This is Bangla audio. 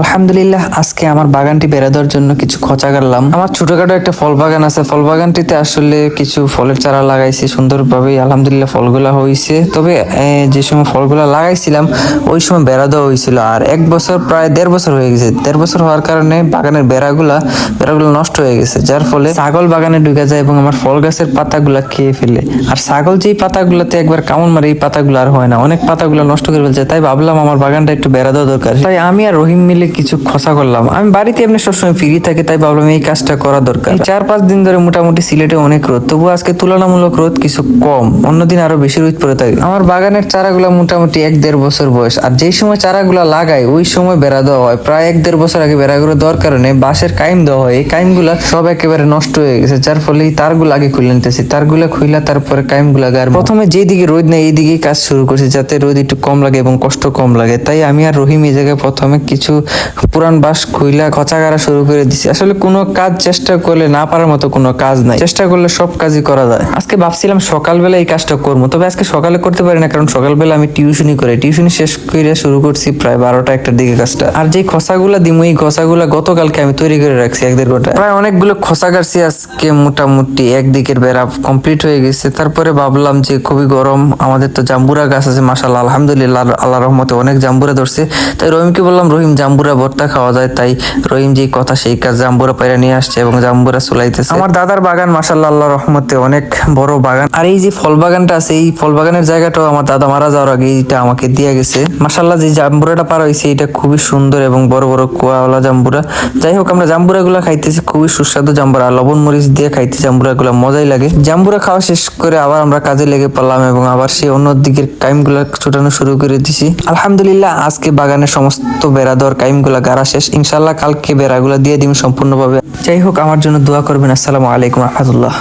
আলহামদুলিল্লাহ, আজকে আমার বাগানটি বেড়ে দেওয়ার জন্য কিছু খোঁচা কাটলাম আমার ছোটখাটো একটা ফল বাগান আছে। ফল বাগানটিতে আসলে কিছু ফলের চারা লাগাইছি সুন্দরভাবে আলহামদুলিল্লাহ ফলগুলা হয়েছে তবে যে সময় ফলগুলা লাগাইছিলাম, ওই সময় বেড়া দেওয়া হয়েছিল আর এক বছর, প্রায় দেড় বছর হয়ে গেছে। দেড় বছর হওয়ার কারণে বাগানের বেড়াগুলা, বেড়াগুলো নষ্ট হয়ে গেছে। যার ফলে ছাগল বাগানে ঢুকে যায় এবং আমার ফল গাছের পাতাগুলা খেয়ে ফেলে। আর ছাগল যেই পাতাগুলাতে একবার কামড় মারে, এই পাতাগুলো আর হয় না। অনেক পাতাগুলো নষ্ট করে ফেলছে। তাই ভাবলাম আমার বাগানটা একটু বেড়া দেওয়া দরকার। তাই আমি আর রহিম মিলে কিছু খসা করলাম। আমি বাড়িতে এমনি সবসময় ফ্রি থাকি, তাই ভাবলাম এই কাজটা করা দরকার। চার পাঁচ দিন ধরে মোটামুটি সিলেটে অনেক রোদ, তবু আজকে তুলনামূলক রোদ কিছু কম। অন্যদিন আরও বেশি রোদ পড়ে থাকে। আমার বাগানের চারাগুলো মোটামুটি এক দেড় বছর বয়স, আর যেই সময় চারাগুলো লাগাই, ওই সময় বেড়া দেওয়া হয়। প্রায় এক দেড় বছর আগে বেড়াগুলো দেওয়ার কারণে বাঁশের কাইম দেওয়া হয়। এই কাইমগুলা সব একেবারে নষ্ট হয়ে গেছে, যার ফলে তারগুলো আগে খুলে নিতেছি। তারগুলো খুইলা তারপরে কাইমগুলো গার প্রথমে যেদিকে রোদ নেই এই দিকেই কাজ শুরু করছি, যাতে রোদ একটু কম লাগে এবং কষ্ট কম লাগে। তাই আমি আর রহিম এই জায়গায় প্রথমে কিছু পুরান বাঁশ খুইলা খচা গাড়া শুরু করে দিছি। আসলে কোনো কাজ চেষ্টা করলে না পারার মতো কোনো কাজ নাই। চেষ্টা করলে সব কাজই করা যায়। আজকে ভাবছিলাম সকালবেলা এই কাজটা করব, তবে আজকে সকালে করতে পারি না, কারণ সকালবেলা আমি টিউশনই করে টিউশনি শেষ করে শুরু করছি প্রায় বারোটা একটা দিকে কাজটা। আর যে খসাগুলা দিমু, এই খসাগুলা গতকালকে আমি তৈরি করে রাখছি এক দেড় ঘণ্টা প্রায় অনেকগুলো খসা কাটছি আজকে মোটামুটি, একদিকের বেড়া কমপ্লিট হয়ে গেছে। তারপরে ভাবলাম যে খুবই গরম, আমাদের তো জাম্বুরা গাছ আছে মাসাল্লাহ আলহামদুলিল্লাহ আল্লাহ রহমতে অনেক জাম্বুরা ধরছে। তাই রহিমকে বললাম, রহিম জাম্বুরা ভর্তা খাওয়া যায় তাই রহিম যে কথা সেই কাজ জাম্বুরা পাইরা নিয়ে আসছে এবং জাম্বুরা চুলাইতেছে। আমার দাদার বাগান মাসাল্লাহ আল্লাহ রহমতে অনেক বড় বাগান। আর এই যে ফল বাগানটা আছে এই ফল বাগানের জায়গাটাও আমার দাদা মারা যাওয়ার আগে এটা আমাকে দিয়ে গেছে। মাসাল্লাহ যে জাম্বুরাটা পার হয়েছে এটা খুবই সুন্দর এবং বড় বড় কুয়াওয়ালা জাম্বুরা। যাই হোক আমরা জাম্বুরা গুলা খাইতেছি খুবই সুস্বাদু জাম্বুরা। লবণ মরিচ দিয়ে খাইতে জাম্বুরা গুলা মজাই লাগে। জাম্বুরা খাওয়া শেষ করে আবার আমরা কাজে লেগে পড়লাম এবং আবার সেই অন্য দিকের কাইমগুলা ছুটানো শুরু করে দিছি। আলহামদুলিল্লাহ আজকে বাগানের সমস্ত বেড়া দেওয়ার কাইমগুলা গাড়া শেষ ইনশাল্লাহ কালকে বেড়াগুলো দিয়ে দিব সম্পূর্ণভাবে। যাই হোক, আমার জন্য দোয়া করবেন। আসসালামু আলাইকুম রহমতুল্লাহ।